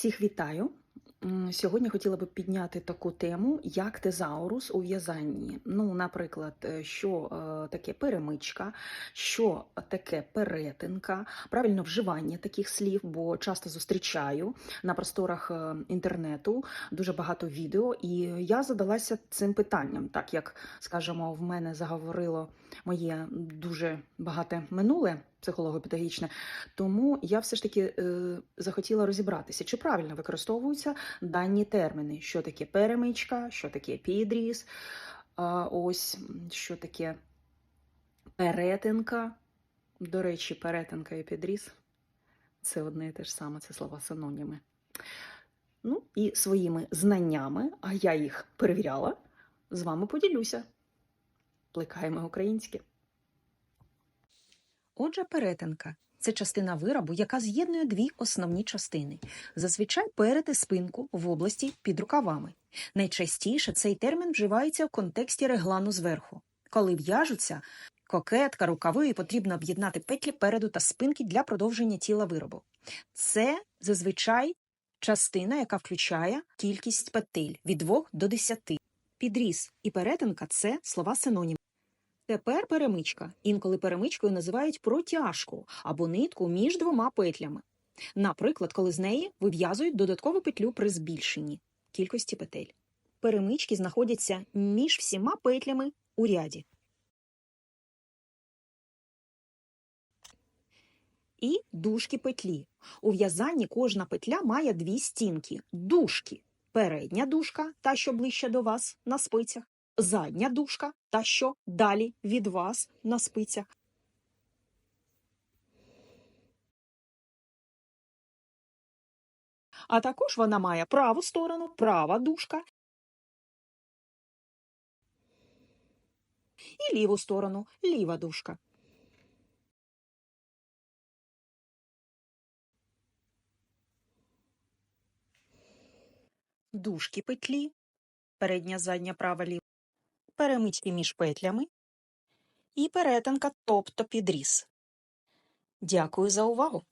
Всіх вітаю. Сьогодні хотіла би підняти таку тему, як тезаурус у в'язанні. Ну, наприклад, е, що е, таке перемичка, що таке перетинка, правильно вживання таких слів, бо часто зустрічаю на просторах е, інтернету дуже багато відео, і я задалася цим питанням, так як, скажімо, в мене заговорило моє дуже багате минуле психолого-педагогічне. Тому я все ж таки е, захотіла розібратися, чи правильно використовуються дані терміни, що таке перемичка, що таке підріз, ось що таке перетинка. До речі, перетинка і підріз це одне і те ж саме, це слова синоніми. Ну і своїми знаннями, а я їх перевіряла, з вами поділюся. Плекаємо українське. Отже, перетинка це частина виробу, яка з'єднує дві основні частини. Зазвичай перед і спинку в області під рукавами. Найчастіше цей термін вживається в контексті реглану зверху. Коли в'яжуться кокетка, рукави, і потрібно об'єднати петлі переду та спинки для продовження тіла виробу. Це зазвичай частина, яка включає кількість петель від 2 до 10. Підріз і перетинка це слова синоніми. Тепер перемичка. Інколи перемичкою називають протяжку або нитку між двома петлями. Наприклад, коли з неї вив'язують додаткову петлю при збільшенні кількості петель. Перемички знаходяться між всіма петлями у ряді. І дужки петлі. У в'язанні кожна петля має дві стінки дужки. Передня дужка, та що ближче до вас на спицях, задня дужка, та що далі від вас на спицях. А також вона має праву сторону, права дужка і ліву сторону, ліва дужка. Дужки петлі, передня, задня, права, ліва, перемички між петлями і перетинка, тобто підріз. Дякую за увагу!